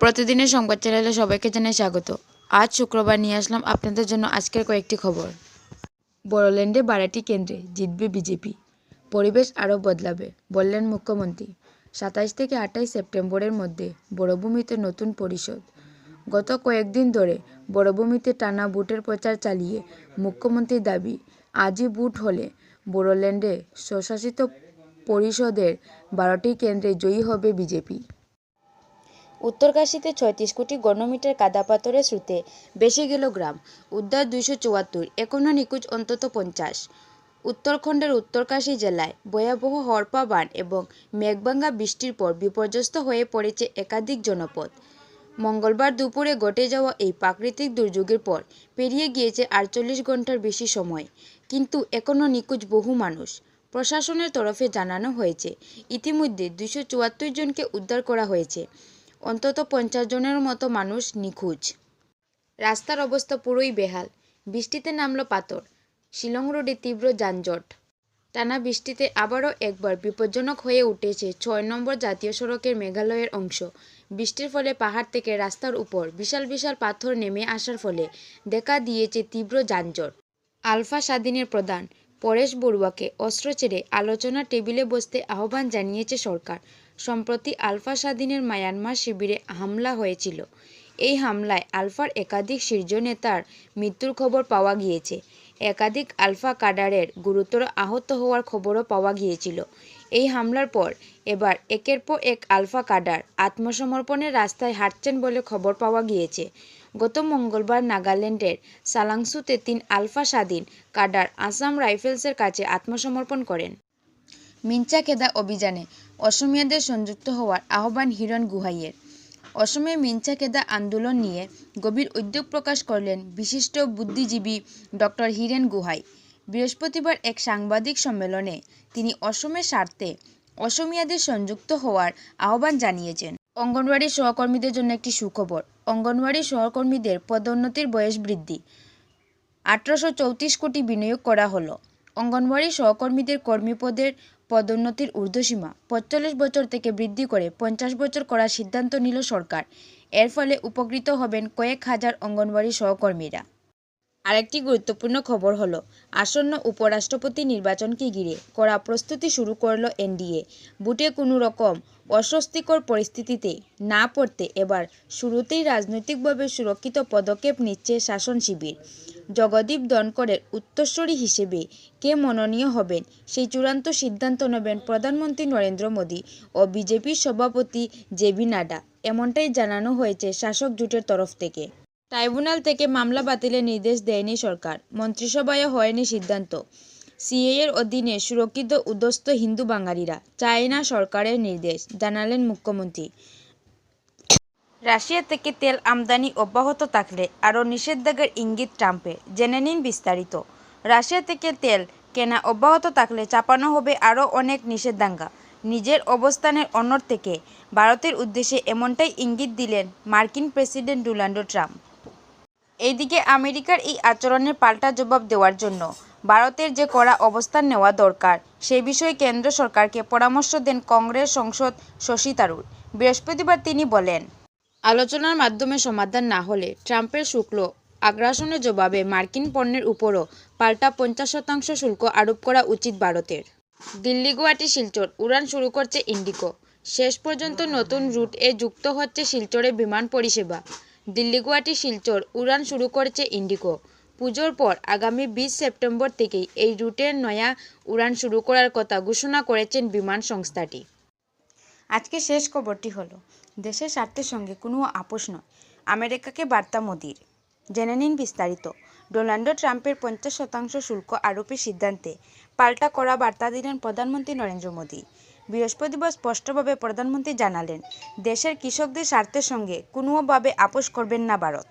প্রতিদিনের সংবাদ চ্যানেলে সবাইকে জানাই স্বাগত। আজ শুক্রবার নিয়ে আসলাম আপনাদের জন্য আজকের কয়েকটি খবর। বড়োল্যান্ডে বারাটি কেন্দ্রে জিতবে বিজেপি। পরিবেশ আরও বদলাবে, বললেন মুখ্যমন্ত্রী। সাতাইশ থেকে আঠাইশ সেপ্টেম্বরের মধ্যে বড়ভূমিতে নতুন পরিষদ। গত কয়েকদিন ধরে বড়ভূমিতে টানা বুটের প্রচার চালিয়ে মুখ্যমন্ত্রীর দাবি, আজই বুট হলে বড়োল্যান্ডে স্বশাসিত পরিষদের বারোটি কেন্দ্রে জয়ী হবে বিজেপি। উত্তরকাশীতে ছয়ত্রিশ কোটি ঘনমিটার কাদাপাথরের স্রোতে বেশি গেল গ্রাম। উদ্ধার দুইশো চুয়াত্তর এখনও নিখোঁজ অন্তত পঞ্চাশ। উত্তরখণ্ডের উত্তরকাশী জেলায় ভয়াবহ হরপা বান এবং মেঘভাঙ্গা বৃষ্টির পর বিপর্যস্ত হয়ে পড়েছে একাধিক জনপদ। মঙ্গলবার দুপুরে ঘটে যাওয়া এই প্রাকৃতিক দুর্যোগের পর পেরিয়ে গিয়েছে আটচল্লিশ ঘণ্টার বেশি সময়, কিন্তু এখনও নিখোঁজ বহু মানুষ। প্রশাসনের তরফে জানানো হয়েছে, ইতিমধ্যে দুশো জনকে উদ্ধার করা হয়েছে। অন্তত পঞ্চাশ জনের মতো মানুষ নিখোঁজ। রাস্তার অবস্থা পুরোই বেহাল। বৃষ্টিতে নামলো পাথর। শিলং রোডে তীব্র যানজট। টানা বৃষ্টিতে আবারও একবার বিপজ্জনক হয়ে উঠেছে ছয় নম্বর জাতীয় সড়কের মেঘালয়ের অংশ। বৃষ্টির ফলে পাহাড় থেকে রাস্তার উপর বিশাল বিশাল পাথর নেমে আসার ফলে দেখা দিয়েছে তীব্র যানজট। আলফা স্বাধীনের প্রধান পরেশ বড়ুয়াকে অস্ত্র ছেড়ে আলোচনার টেবিলে বসতে আহ্বান জানিয়েছে সরকার। সম্প্রতি আলফা স্বাধীনের মায়ানমার শিবিরে হামলা হয়েছিল। এই হামলায় আলফার একাধিক শীর্ষ নেতার মৃত্যুর খবর পাওয়া গিয়েছে। একাধিক আলফা কাডারের গুরুতর আহত হওয়ার খবরও পাওয়া গিয়েছিল। এই হামলার পর এবার একের পর এক আলফা কাডার আত্মসমর্পণের রাস্তায় হাঁটছেন বলে খবর পাওয়া গিয়েছে। গত মঙ্গলবার নাগাল্যান্ডের সালাংসুতে তিন আলফা স্বাধীন কাডার আসাম রাইফেলসের কাছে আত্মসমর্পণ করেন। মিঞ্চা খেদা অভিযানে অসমিয়াদের সংযুক্ত হওয়ার আহ্বান হিরণ গুহাইয়ের। অসমে মিঞ্চা খেদা আন্দোলন নিয়ে গভীর উদ্যোগ প্রকাশ করলেন বিশিষ্ট বুদ্ধিজীবী ডক্টর হিরেন গুহাই। বৃহস্পতিবার এক সাংবাদিক সম্মেলনে তিনি অসমের স্বার্থে অসমিয়াদের সংযুক্ত হওয়ার আহ্বান জানিয়েছেন। অঙ্গনওয়াড়ি সহকর্মীদের জন্য একটি সুখবর। অঙ্গনওয়াড়ি সহকর্মীদের পদোন্নতির বয়স বৃদ্ধি। আঠারোশো চৌত্রিশ কোটি বিনিয়োগ করা হলো। অঙ্গনওয়াড়ি সহকর্মীদের কর্মীপদের পদোন্নতির ঊর্ধ্বসীমা পঁয়তাল্লিশ বছর থেকে বৃদ্ধি করে পঞ্চাশ বছর করার সিদ্ধান্ত নিল সরকার। এর ফলে উপকৃত হবেন কয়েক হাজার অঙ্গনওয়াড়ি সহকর্মীরা। আরেকটি গুরুত্বপূর্ণ খবর হলো, আসন্ন উপরাষ্ট্রপতি নির্বাচনকে ঘিরে করা প্রস্তুতি শুরু করল এনডিএ। বুটে কোনো রকম অস্বস্তিকর পরিস্থিতিতে না পড়তে এবার শুরুতেই রাজনৈতিকভাবে সুরক্ষিত পদক্ষেপ নিচ্ছে শাসন শিবির। জগদীপ ধনকরের উত্তরস্বরী হিসেবে কে মনোনীয় হবেন সেই চূড়ান্ত সিদ্ধান্ত নেবেন প্রধানমন্ত্রী নরেন্দ্র মোদী ও বিজেপির সভাপতি জেপি নাড্ডা, এমনটাই জানানো হয়েছে শাসক জোটের তরফ থেকে। ট্রাইব্যুনাল থেকে মামলা বাতিলের নির্দেশ দেয়নি সরকার, মন্ত্রিসভায় হয়নি সিদ্ধান্ত। সিএর অধীনে সুরক্ষিত উদ্যস্ত হিন্দু বাঙালিরা চায় না সরকারের নির্দেশ, জানালেন মুখ্যমন্ত্রী। রাশিয়া থেকে তেল আমদানি অব্যাহত থাকলে আরও নিষেধাজ্ঞার ইঙ্গিত ট্রাম্পে জেনে নিন বিস্তারিত। রাশিয়া থেকে তেল কেনা অব্যাহত থাকলে চাপানো হবে আরও অনেক নিষেধাজ্ঞা। নিজের অবস্থানের অনড় থেকে ভারতের উদ্দেশ্যে এমনটাই ইঙ্গিত দিলেন মার্কিন প্রেসিডেন্ট ডোনাল্ড ট্রাম্প। এইদিকে আমেরিকার এই আচরণের পাল্টা জবাব দেওয়ার জন্য ভারতের যে কড়া অবস্থান নেওয়া দরকার, সে বিষয়ে কেন্দ্র সরকারকে পরামর্শ দেন কংগ্রেস সংসদ শশী থারুর বৃহস্পতিবার তিনি বলেন, আলোচনার মাধ্যমে সমাধান না হলে ট্রাম্পের শুক্ল আগ্রাসনের জবাবে মার্কিন পণ্যের উপরও পাল্টা পঞ্চাশ শতাংশ শুল্ক আরোপ করা উচিত ভারতের। দিল্লি, গুয়াহাটি, শিলচর, উড়ান শুরু করছে ইন্ডিগো। শেষ পর্যন্ত নতুন রুট এ যুক্ত হচ্ছে শিলচরে বিমান পরিষেবা। দিল্লি গুয়াহাটি শিলচর উড়ান শুরু করেছে ইন্ডিগো। পুজোর পর আগামী বিশ সেপ্টেম্বর থেকেই এই রুটের নয়া উড়ান শুরু করার কথা ঘোষণা করেছেন বিমান সংস্থাটি। আজকে শেষ খবরটি হলো, দেশের স্বার্থের সঙ্গে কোনো আপোষ নয়। আমেরিকাকে বার্তা মোদির। জেনে নিন বিস্তারিত। ডোনাল্ড ট্রাম্পের পঞ্চাশ শতাংশ শুল্ক আরোপের সিদ্ধান্তে পাল্টা করা বার্তা দিলেন প্রধানমন্ত্রী নরেন্দ্র মোদী। বৃহস্পতিবার স্পষ্টভাবে প্রধানমন্ত্রী জানালেন দেশের কৃষকদের স্বার্থের সঙ্গে কোনোভাবে আপোষ করবেন না ভারত।